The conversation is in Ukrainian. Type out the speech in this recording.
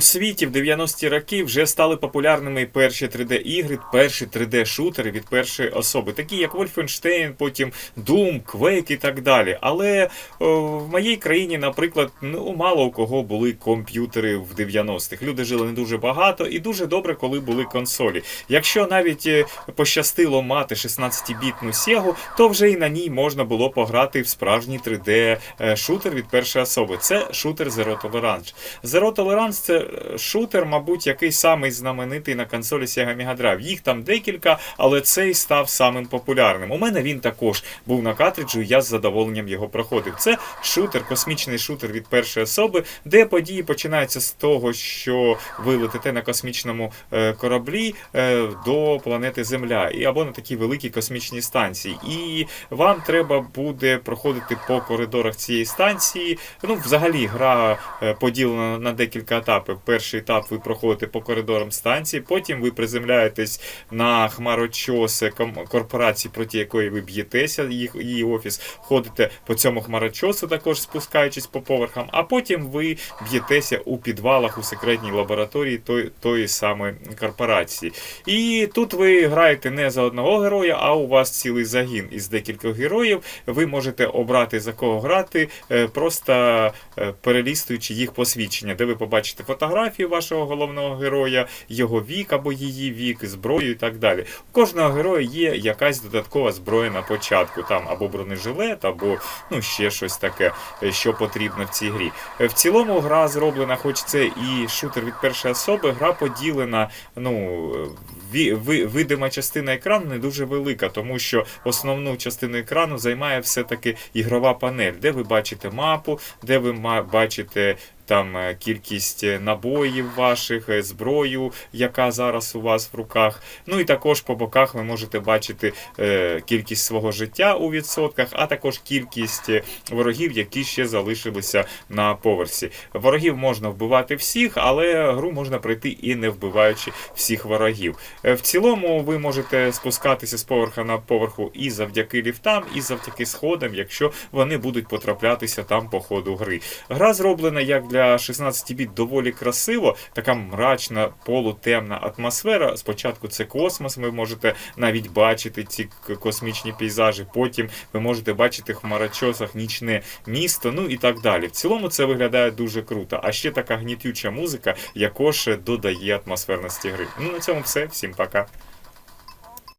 У світі в 90-ті роки вже стали популярними перші 3D-ігри, перші 3D-шутери від першої особи, такі як Wolfenstein, потім Doom, Quake і так далі. Але о, в моїй країні, наприклад, ну мало у кого були комп'ютери в 90-х. Люди жили не дуже багато і дуже добре, коли були консолі. Якщо навіть е, пощастило мати 16-бітну Sega, то вже і на ній можна було пограти в справжній 3D-шутер від першої особи. Це шутер Zero Tolerance. Zero Tolerance це е, шутер, мабуть, який самий знаменитий на консолі Sega Mega Drive. Їх там декілька, але цей став самим популярним. У мене він також був на картриджу, я з задоволенням його проходив. Це шутер, космічний шутер від першої особи, де події починаються з того, що ви летите на космічному е, кораблі е, до планети Земля, і або на такій великій космічній станції. І вам треба буде проходити по коридорах цієї станції. Ну, взагалі, гра е, поділена на декілька етапів. Перший етап ви проходите по коридорам станції, потім ви приземляєтесь на хмарочоси корпорації, проти якої ви б'єтеся, їх її офіс, ходите по цьому хмарочосу, також спускаючись по поверхам, а потім ви б'єтеся у підвалах у секретній лабораторії той, тої самої корпорації. І тут ви граєте не за одного героя, а у вас цілий загін із декількох героїв. Ви можете обрати за кого грати, е, просто е, перелістуючи їх посвідчення, де ви побачите фотографію вашого головного героя, його вік або її вік, зброю і так далі. У кожного героя є якась додаткова зброя на початку, там або бронежилет, або ну ще щось таке, е, що потрібно в цій грі. Е, В цілому гра зроблена, хоч це і шутер від першої особи, гра поділена. Ну видима частина екрану не дуже велика, тому що основну частину екрану займає все-таки ігрова панель, де ви бачите мапу, де ви ма- бачите. Там е, кількість е, набоїв ваших, е, зброю, яка зараз у вас в руках. Ну і також по боках ви можете бачити кількість свого життя у відсотках, а також кількість ворогів, які ще залишилися на поверсі. Ворогів можна вбивати всіх, але гру можна пройти і не вбиваючи всіх ворогів. В цілому ви можете спускатися з поверха на поверху і завдяки ліфтам, і завдяки сходам, якщо вони будуть потраплятися там по ходу гри. Гра зроблена як для 16 біт доволі красиво, така мрачна, полутемна атмосфера. Спочатку це космос, ви можете навіть бачити ці космічні пейзажі. Потім ви можете бачити в хмарочосах нічне місто, ну і так далі. В цілому це виглядає дуже круто. А ще така гнітюча музика, якож додає атмосферності гри. Ну на цьому все. Всім пока.